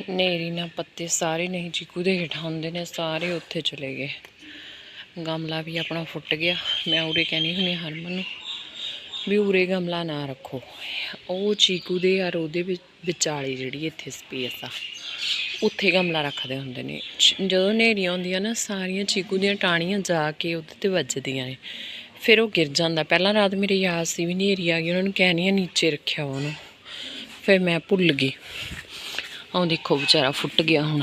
ਨੇਰੀ ਨਾਲ ਪੱਤੇ ਸਾਰੇ ਨਹੀਂ ਚੀਕੂ ਦੇ ਹੇਠਾਂ ਹੁੰਦੇ ਨੇ, ਸਾਰੇ ਉੱਥੇ ਚਲੇ ਗਏ। ਗਮਲਾ ਵੀ ਆਪਣਾ ਫੁੱਟ ਗਿਆ। ਮੈਂ ਉਰੇ ਕਹਿਣੀ ਹੁੰਦੀ ਹਰਮਨ ਨੂੰ ਵੀ ਉਰੇ ਗਮਲਾ ਨਾ ਰੱਖੋ। ਉਹ ਚੀਕੂ ਦੇ ਯਾਰ ਉਹਦੇ ਵਿੱਚ ਵਿਚਾਲੇ ਜਿਹੜੀ ਇੱਥੇ ਸਪੇਸ ਆ, ਉੱਥੇ ਗਮਲਾ ਰੱਖਦੇ ਹੁੰਦੇ ਨੇ। ਜਦੋਂ ਨੇਰੀਆਂ ਆਉਂਦੀਆਂ ਨਾ, ਸਾਰੀਆਂ ਚੀਕੂ ਦੀਆਂ ਟਾਹਣੀਆਂ ਜਾ ਕੇ ਉਹਦੇ ਤੇ ਵੱਜਦੀਆਂ ਨੇ। ਫਿਰ ਉਹ ਗਿਰ ਜਾਂਦਾ। ਪਹਿਲਾਂ ਰਾਤ ਮੇਰੀ ਯਾਦ ਸੀ ਵੀ ਨੇਰੀ ਆ ਗਈ, ਉਹਨਾਂ ਨੂੰ ਕਹਿਣੀ ਆ ਨੀਚੇ ਰੱਖਿਆ ਉਹਨੂੰ। ਫਿਰ ਮੈਂ ਭੁੱਲ ਗਈ। ਉਹ ਦੇਖੋ ਵਿਚਾਰਾ ਫੁੱਟ ਗਿਆ ਹੁਣ।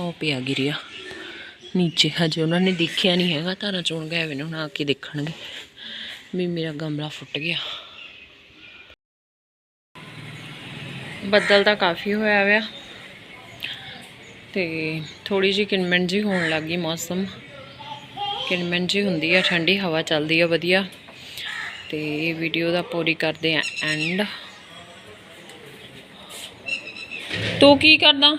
ਉਹ ਪਿਆ ਗਿਰਿਆ। ਨੀਚੇ ਹਜੇ ਉਹਨਾਂ ਨੇ ਦੇਖਿਆ ਨਹੀਂ ਹੈਗਾ, ਧਾਰਾਂ ਚੋਣ ਗਏ ਵੇ ਨੇ, ਹੁਣ ਆ ਕੇ ਦੇਖਣਗੇ ਵੀ ਮੇਰਾ ਗਮਲਾ ਫੁੱਟ ਗਿਆ। ਬੱਦਲ ਤਾਂ ਕਾਫੀ ਹੋਇਆ ਹੋਇਆ ਤੇ ਥੋੜੀ ਜਿਹੀ ਕਿਨਮਣ ਜੀ ਹੋਣ ਲੱਗੀ ਮੌਸਮ। ਕਿਨਮਣ ਜੀ ਹੁੰਦੀ ਆ, ਠੰਡੀ ਹਵਾ ਚੱਲਦੀ ਆ, ਵਧੀਆ। ਤੇ ਇਹ ਵੀਡੀਓ ਦਾ ਪੂਰੀ ਕਰਦੇ ਆ ਐਂਡ ਤੂੰ ਕੀ ਕਰਦਾ?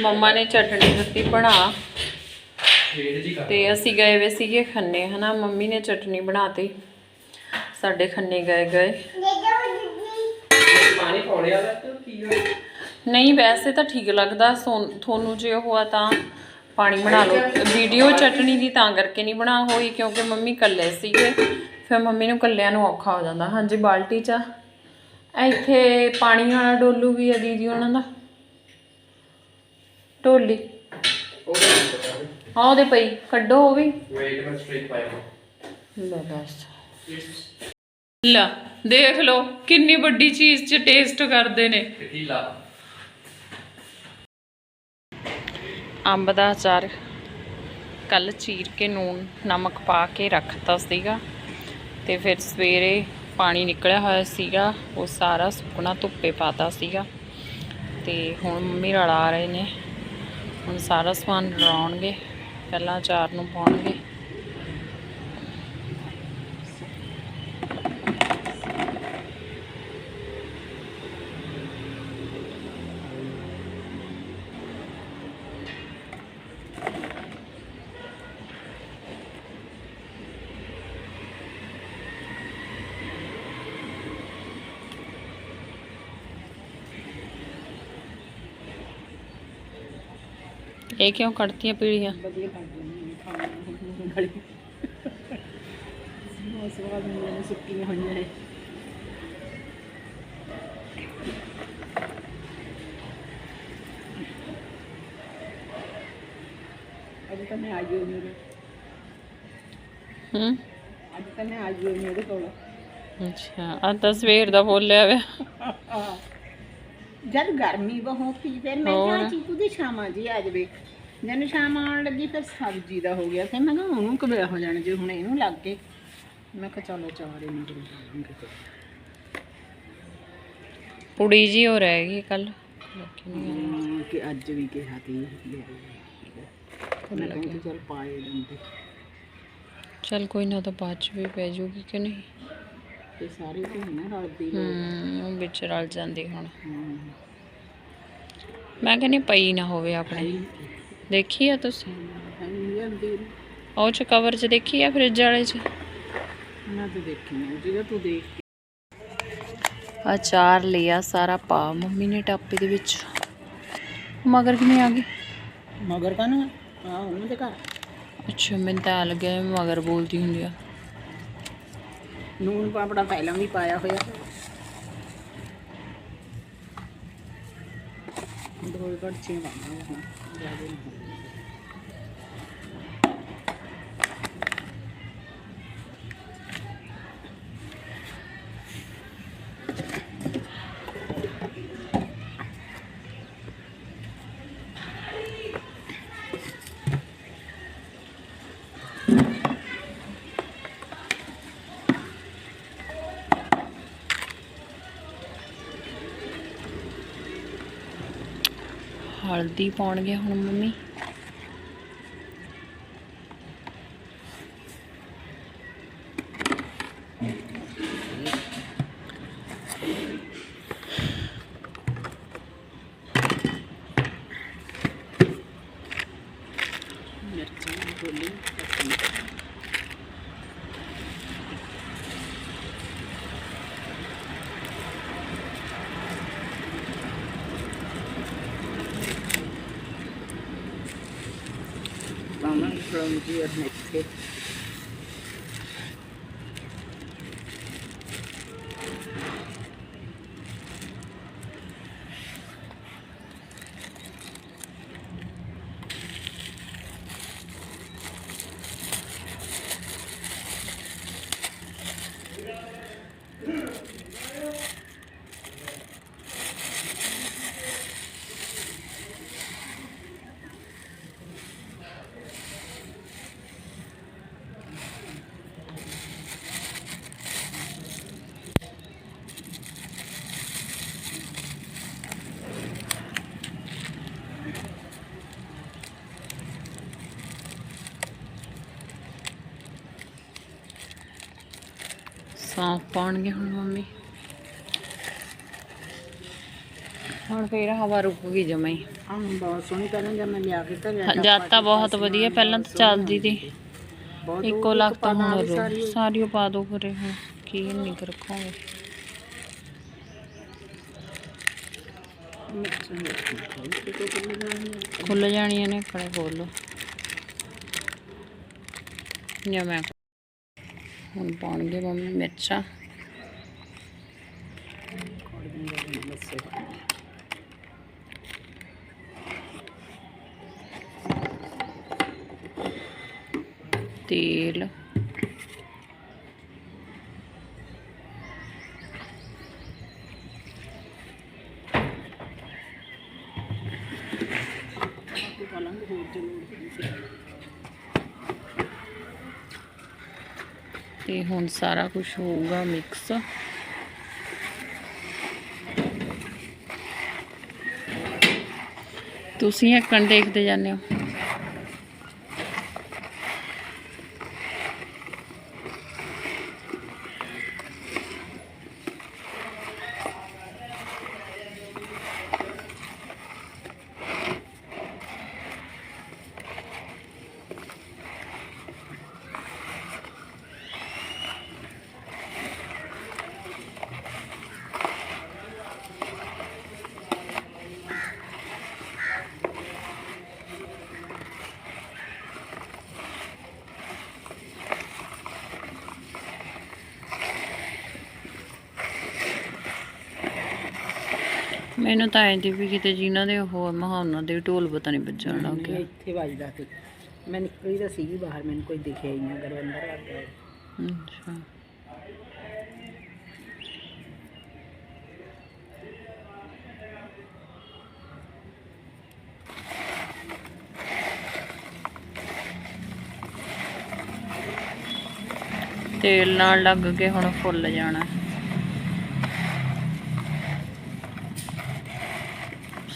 ਮੰਮਾ ਨੇ ਚਟਣੀ ਦਿੱਤੀ ਬਣਾ। ਤੇ ਅਸੀਂ ਗਏ ਵੇ ਸੀਗੇ ਖੰਨੇ ਹਨਾ? ਮੰਮੀ ਨੇ ਚਟਣੀ ਬਣਾਤੀ। ਸਾਡੇ ਖੰਨੇ ਗਏ ਗਏ। ਪਾਣੀ ਪਾਉਣੇ ਵਾਲਾ ਤੇ ਕੀ ਹੋਇਆ ਨਹੀਂ ਵੈਸੇ ਤਾਂ ਠੀਕ ਲੱਗਦਾ। ਸੋਨ- ਤੁਹਾਨੂੰ ਜੇ ਉਹ ਆ ਤਾਂ ਪਾਣੀ ਬਣਾ ਲਓ। ਵੀਡੀਓ ਚਟਣੀ ਦੀ ਤਾਂ ਕਰਕੇ ਨਹੀਂ ਬਣਾ ਹੋਈ ਕਿਉਂਕਿ ਮੰਮੀ ਇਕੱਲੇ ਸੀਗੇ। ਫਿਰ ਮੰਮੀ ਨੂੰ ਇਕੱਲਿਆਂ ਨੂੰ ਔਖਾ ਹੋ ਜਾਂਦਾ। ਹਾਂਜੀ ਬਾਲਟੀ ਚ। ਆ ਇੱਥੇ ਪਾਣੀ ਵਾਲਾ ਡੋਲੂ ਵੀ ਆ ਦੀਦੀ ਉਹਨਾਂ ਦਾ। ਢੋਲੀ। ਹਾਂ ਉਹਦੇ ਪਈ ਕੱਢੋ ਉਹ ਵੀ। ਵੇਟ ਮੈਂ ਸਟ੍ਰੇਟ ਪਾਇਆ ਲੈ ਬਸ। ਲੈ ਦੇਖ ਲਓ ਕਿੰਨੀ ਵੱਡੀ ਚੀਜ਼ 'ਚ ਟੇਸਟ ਕਰਦੇ ਨੇ। ਟਕੀਲਾ ਅੰਬ ਦਾ ਅਚਾਰ। ਕੱਲ ਚੀਰ ਕੇ ਨੂਨ ਨਮਕ ਪਾ ਕੇ ਰੱਖਤਾ ਸੀਗਾ। ਤੇ ਫਿਰ ਸਵੇਰੇ ਪਾਣੀ ਨਿਕਲਿਆ ਹੋਇਆ ਸੀਗਾ ਉਹ ਸਾਰਾ ਸੁੱਕਣਾ ਧੁੱਪੇ ਪਾਤਾ ਸੀਗਾ। ਤੇ ਹੁਣ ਮੰਮੀ ਰਲਾ ਰਹੇ ਨੇ। ਹੁਣ ਸਾਰਾ ਸਮਾਨ ਰਲਾਉਣਗੇ ਪਹਿਲਾਂ ਅਚਾਰ ਨੂੰ ਪਾਉਣਗੇ। ਇਹ ਕਿਉਂ ਕੱਢਤੀਆਂ ਪੀੜੀਆਂ? ਵਧੀਆ ਲੱਗਦੇ ਨੇ ਖਾਣ ਨੂੰ ਗਲੀ ਬਹੁਤ ਸਵਾਦ ਹੁੰਦੇ ਨੇ ਸੁੱਕੀਆਂ ਹੋਈਆਂ ਨੇ ਅੱਜ ਤਾਂ ਮੈਂ ਆਈ ਹੋਈ ਮੇਰੇ। ਹੂੰ? ਅੱਜ ਤਾਂ ਮੈਂ ਆਈ ਹੋਈ ਮੇਰੇ ਕੋਲ। ਅੱਛਾ ਆ ਤਾਂ ਸਵੇਰ ਦਾ ਬੋਲਿਆ ਵੇ। ਜਦ ਗਰਮੀ ਬਹੁਤ ਸੀ ਫਿਰ ਮੈਂ ਹੋਰ। ਕਿਹਾ ਚੀਕੂ ਦੀ ਸ਼ਾਮਾਂ ਜੀ ਆ ਜਾਵੇ। ਜਦ ਸ਼ਾਮ ਆਉਣ ਲੱਗੀ ਫਿਰ ਸਬਜ਼ੀ ਦਾ ਹੋ ਗਿਆ। ਫਿਰ ਮੈਂ ਕਿਹਾ ਉਹਨੂੰ ਕਬਿਆ ਹੋ ਜਾਣਾ ਜੇ ਹੁਣ ਇਹਨੂੰ ਲੱਗ ਗਏ। ਮੈਂ ਕਿਹਾ ਚਲੋ ਚਾਰੇ ਨੂੰ ਬਣਾਵਾਂਗੇ ਪੁੜੀ ਜੀ ਹੋ ਰਹਿ ਗਈ ਕੱਲ ਹਾਂ, ਕਿ ਅੱਜ ਵੀ ਕਿਹਾ ਤੀ ਮੈਂ ਕਹਿੰਦੀ ਚਲ ਪਾਏ ਦਿੰਦੇ ਚਲ ਕੋਈ ਨਾ ਤਾਂ ਬਾਅਦ ਚ ਵੀ ਪੈ ਜਾਊਗੀ ਕਿ ਨਹੀਂ? ਤੇ ਸਾਰੇ ਰਲਦੀ ਹੂੰ ਵਿੱਚ ਰਲ ਜਾਂਦੀ ਹੁਣ। ਮੈਂ ਕਹਿੰਦੀ ਪਈ ਨਾ ਹੋਵੇ ਆਪਣੇ। ਦੇਖੀ ਆ ਤੁਸੀਂ? ਉਹ ਚ ਕਵਰ ਚ ਦੇਖੀ ਆ ਫ੍ਰਿਜ ਵਾਲੇ ਚ? ਮੈਂ ਤਾਂ ਦੇਖੀ ਨਹੀਂ ਜਿਹੜਾ ਤੂੰ ਦੇਖ ਕੇ। ਅਚਾਰ ਲਿਆ ਸਾਰਾ ਪਾ ਮੰਮੀ ਨੇ ਟਾਪੇ ਦੇ ਵਿੱਚ। ਮਗਰ ਕਿਵੇਂ ਆ ਗਈ? ਮਗਰ ਕਾ ਨਾ ਆ ਉਹਨਾਂ ਦੇ ਘਰ। ਅੱਛਾ ਮੈਨੂੰ ਤਾਂ ਲੱਗਿਆ ਮਗਰ ਬੋਲਦੀ ਹੁੰਦੀ ਆ। ਨੂਨ ਪਾਪੜਾ ਪਹਿਲਾਂ ਵੀ ਪਾਇਆ ਹੋਇਆ। ਦੋ ਕੜਛੀਆਂ ਪਾਵਾਂਗੇ ਹੁਣ ਜ਼ਿਆਦਾ ਨਹੀਂ ਹਲਦੀ ਪਾਉਣਗੇ ਹੁਣ ਮੰਮੀ। ਮਿਰਚਾਂ ਗੋਲੀ ਪਾਉਣਾ ਫਰੰਜੀ ਔਰ ਮੇਥੇ ਸੌਂਫ ਪਾਉਣਗੇ ਹੁਣ ਮੰਮੀ। ਹੁਣ ਫੇਰ ਹਵਾ ਰੁਕ ਗਈ ਜਮਾਂ ਹੀ। ਬਹੁਤ ਸੋਹਣੀ ਪਹਿਲਾਂ ਜਦ ਮੈਂ ਲਿਆ ਕੇ ਹਾਂ, ਜਦ ਤਾਂ ਬਹੁਤ ਵਧੀਆ ਪਹਿਲਾਂ ਤਾਂ ਚੱਲਦੀ ਸੀ। ਬਹੁਤ ਇੱਕੋ ਲੱਖ ਤਾਂ ਹੁਣ ਰੋ ਸਾਰੀ ਪਾ ਦੋ ਕਰੇ ਹੁਣ ਕੀ ਨਹੀਂ ਰੱਖੋਗੇ? ਖੁੱਲ ਜਾਣੀਆਂ ਨੇ ਖੜੇ ਖੋਲੋ ਜਾਂ ਮੈਂ ਹੁਣ ਪਾਉਣਗੇ ਮੰਮੀ ਮਿਰਚਾਂ। ਤੇਲ। ਪਾਲਾਂਗੇ ਹੋਰ ਤੇ ਤੇ ਹੁਣ ਸਾਰਾ ਕੁਝ ਹੋਊਗਾ ਮਿਕਸ ਤੁਸੀਂ ਇਹ ਕੰਨ ਦੇਖਦੇ ਜਾਂਦੇ ਹੋ? ਮੈਨੂੰ ਤਾਂ ਐਂ ਦੀ ਵੀ ਕਿਤੇ ਜਿਨ੍ਹਾਂ ਦੇ ਹੋਰ ਮਹਾਉਣਾ ਦੇ ਢੋਲ ਪਤਾ ਨਹੀਂ ਵੱਜਣ ਲੱਗ ਗਿਆ। ਇੱਥੇ ਵੱਜਦਾ ਸੀ। ਮੈਂ ਨਿਕਲੀ ਤਾਂ ਸੀਗੀ ਬਾਹਰ ਮੈਨੂੰ ਕੋਈ ਦਿਖਿਆ ਹੀ ਨਹੀਂ ਅਗਰ ਅੰਦਰ ਆ ਗਿਆ। ਅੱਛਾ। ਤੇਲ ਨਾਲ ਲੱਗ ਕੇ ਹੁਣ ਫੁੱਲ ਜਾਣਾ।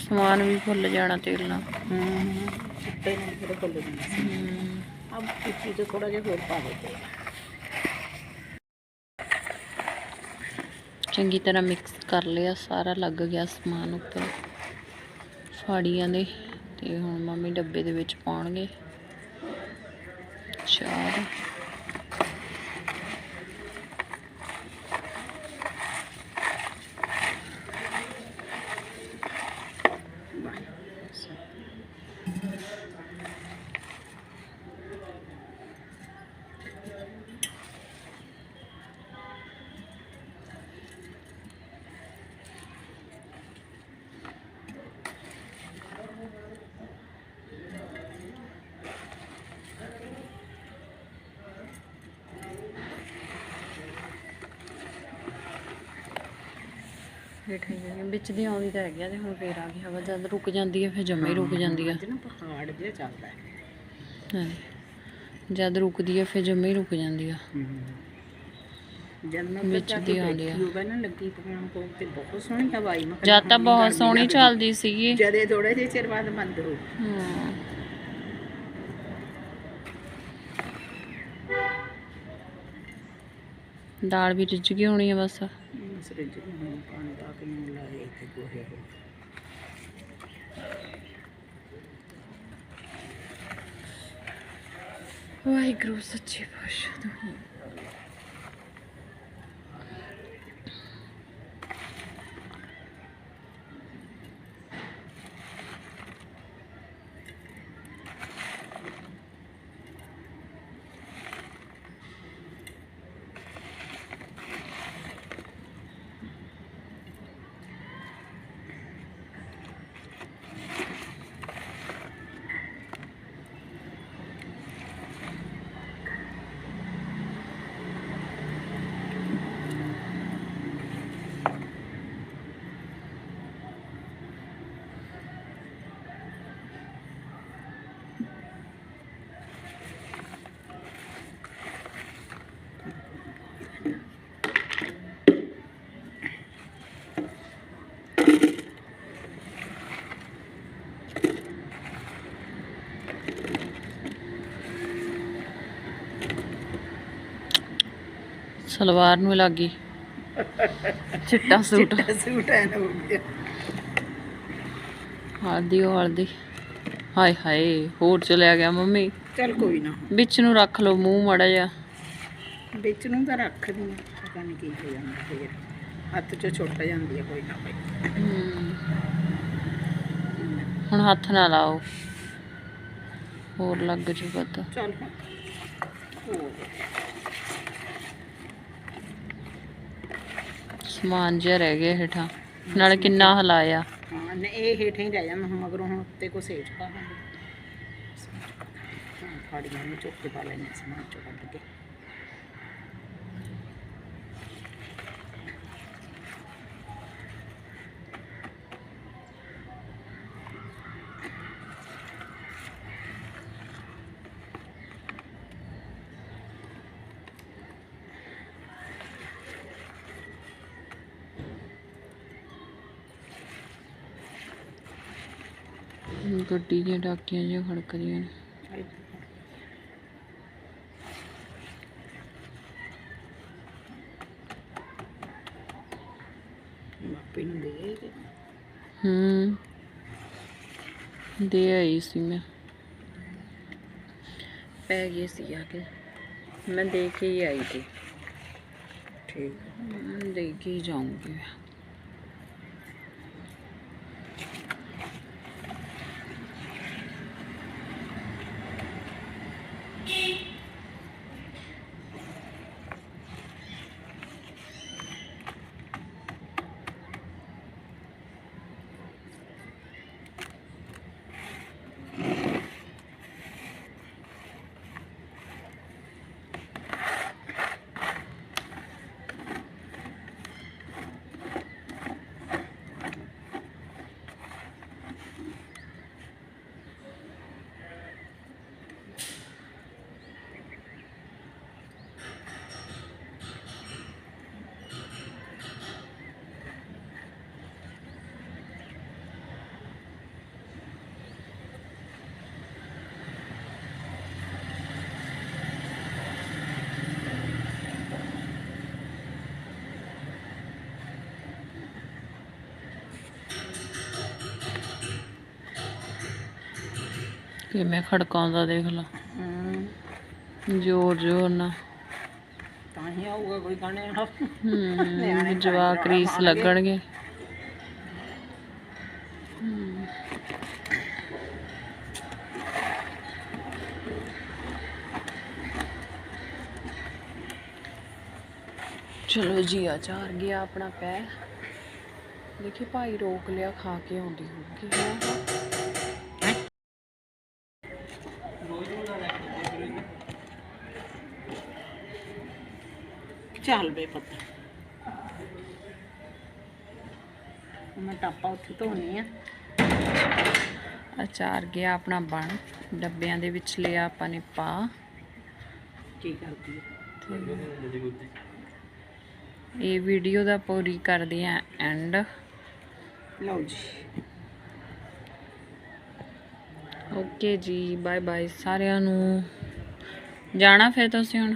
ਸਮਾਨ ਵੀ ਫੁੱਲ ਜਾਣਾ ਤੇਲ ਨਾਲ। ਹੂੰ ਚਿੱਟੇ ਨਾਲ ਫਿਰ ਖੁੱਲ ਜਾਂਦਾ ਸੀ ਅਬ ਪਿੱਛੇ ਤੋਂ ਥੋੜਾ ਜਿਹਾ ਹੋਰ ਪਾ ਦੇ ਚੰਗੀ ਤਰ੍ਹਾਂ ਮਿਕਸ ਕਰ ਲਿਆ, ਸਾਰਾ ਲੱਗ ਗਿਆ ਸਮਾਨ ਉੱਪਰ। ਫਾੜੀਆਂ ਦੇ, ਤੇ ਹੁਣ ਮੰਮੀ ਡੱਬੇ ਦੇ ਵਿੱਚ ਪਾਉਣਗੇ। ਚਾਰ। ਹੇਠਾਂ ਹੀ ਆ। ਵਿੱਚ ਦੀ ਆਉਂਦੀ ਤਾਂ ਹੈਗੀ ਆ ਤੇ ਹੁਣ ਫੇਰ ਆ ਗਈ ਹਵਾ ਜਦ ਰੁਕ ਜਾਂਦੀ ਹੈ ਫਿਰ ਜੰਮੇ ਹੀ ਰੁਕ ਜਾਂਦੀ ਆ ਅੱਜ ਨਾ ਪਹਾੜ ਜਿਹਾ ਚੱਲਦਾ ਹੈ ਹਾਂਜੀ ਜਦ ਰੁਕਦੀ ਆ ਫਿਰ ਜੰਮੇ ਹੀ ਰੁਕ ਜਾਂਦੀ ਆ ਜਦ ਮੈਂ ਵਿੱਚ ਵਿੱਚ ਦੀ ਦੀ ਆਉਂਦੀ ਆ। ਹੋਗਾ ਨਾ ਲੱਗੀ ਪਕਾਉਣ ਕੋਲ ਤੇ ਬਹੁਤ ਸੋਹਣੀ ਹਵਾ ਆਈ ਮੈਂ ਕਿਹਾ ਜਦ ਤਾਂ ਹਾਂ, ਬਹੁਤ ਗਰਮੀ ਸੋਹਣੀ ਲੱਗਦੀ। ਚੱਲਦੀ ਸੀਗੀ ਜਦੇ ਥੋੜੇ ਜਿਹੇ ਚਿਰ ਬਾਅਦ ਬੰਦ ਹੋ ਗਈ ਹਾਂ ਦਾਲ ਵੀ ਰਿੱਝ ਗਈ ਹੋਣੀ ਆ ਬਸ ਸਰਿੰਜ ਨੂੰ ਹੁਣ ਪਾਣੀ ਪਾ ਕੇ ਨੂੰ ਲਾਏ ਤੇ ਗੋਹੇ ਹੋ ਵਾਹਿਗੁਰੂ ਸੱਚੇ ਪਾਤਸ਼ਾਹ ਸਲਵਾਰ ਨੂੰ ਲੱਗੀ ਚਿੱਟਾ ਸੂਟ। ਸੂਟ ਐ ਨਾ ਹੋ ਗਿਆ। ਹਲਦੀ ਉਹ ਹਲਦੀ। ਹਾਏ ਹਾਏ ਹੋਰ ਚਲਿਆ ਗਿਆ ਮੰਮੀ। ਚਲ ਕੋਈ ਨਾ। ਵਿੱਚ ਨੂੰ ਰੱਖ ਲਓ ਮੂੰਹ ਮੜਾ ਜਾ ਵਿੱਚ ਨੂੰ ਤਾਂ ਰੱਖਦੀ ਆ ਪਤਾ ਨਹੀਂ ਕੀ ਹੋ ਜਾਂਦਾ ਫੇਰ। ਹੱਥ 'ਚ ਛੁੱਟ ਜਾਂਦੀ ਹੈ ਕੋਈ ਨਾ ਕੋਈ। ਹੁਣ ਹੱਥ ਨਾ ਲਾਓ। ਹੋਰ ਲੱਗ ਜੂ ਪਤਾ। ਚੱਲ ਹੋਰ। ਸਮਾਨ ਜਿਹਾ ਰਹਿ ਗਿਆ ਹੇਠਾਂ। ਨਾਲੇ ਕਿੰਨਾ ਹਲਾਇਆ। ਹਾਂ ਨੇ ਇਹ ਹੇਠਾਂ ਹੀ ਰਹਿ ਜਾਂਦਾ ਹੁਣ ਮਗਰੋਂ ਹੁਣ ਉੱਤੇ ਕੋ ਸੇਜ ਪਾ ਹਾਂ, ਫਾੜੀਆਂ ਨੂੰ ਚੁੱਕ ਕੇ ਪਾ ਲੈਣੇ ਸਮਾਨ ਚੋਂ ਕੱਢ ਕੇ। ਗੱਡੀ ਦੀਆਂ ਡਾਕੀਆਂ ਜਿਹੀਆਂ ਖੜਕਦੀਆਂ ਨੇ। ਮਾਪੇ ਨੂੰ ਦੇ ਕੇ ਹੂੰ ਦੇ ਆਈ ਸੀ ਮੈਂ। ਪੈ ਗਈ ਸੀ ਆ ਕੇ। ਮੈਂ ਦੇ ਕੇ ਹੀ ਆਈ ਥੀ ਠੀਕ। ਹਮ, ਦੇ ਕਿਵੇਂ ਖੜਕਾਉਂਦਾ ਦੇਖ ਲਾ। ਜ਼ੋਰ ਜ਼ੋਰ ਨਾਲ ਤਾਂ ਹੀ ਆਊਗਾ ਕੋਈ ਗਾਣੇ ਹੂੰ ਜਵਾਕ ਰੀਸ ਲੱਗਣਗੇ। ਚਲੋ ਜੀ ਆ ਚਾਰ ਗਿਆ ਆਪਣਾ ਪੈ ਦੇਖੀ ਭਾਈ ਰੋਕ ਲਿਆ ਖਾ ਕੇ ਆਉਂਦੀ ਹੋਊਗੀ। ਚੱਲ ਬੇ ਪੁੱਤ। ਮੈਂ ਟਾਪਾ ਉੱਥੇ ਧੋਣੀ ਆ। ਅਚਾਰ ਗਿਆ ਆਪਣਾ ਬਣ। ਡੱਬਿਆਂ ਦੇ ਵਿੱਚ ਲਿਆ ਆਪਾਂ ਨੇ ਪਾ। ਕੀ ਕਰਦੀ ਆ? ਇਹ ਵੀਡੀਓ ਦਾ ਪੂਰੀ ਕਰਦੇ ਆ ਐਂਡ। ਲਓ ਜੀ। ਓਕੇ ਜੀ ਬਾਏ ਬਾਏ ਸਾਰਿਆਂ ਨੂੰ। ਜਾਣਾ ਫਿਰ ਤੁਸੀਂ ਹੁਣ?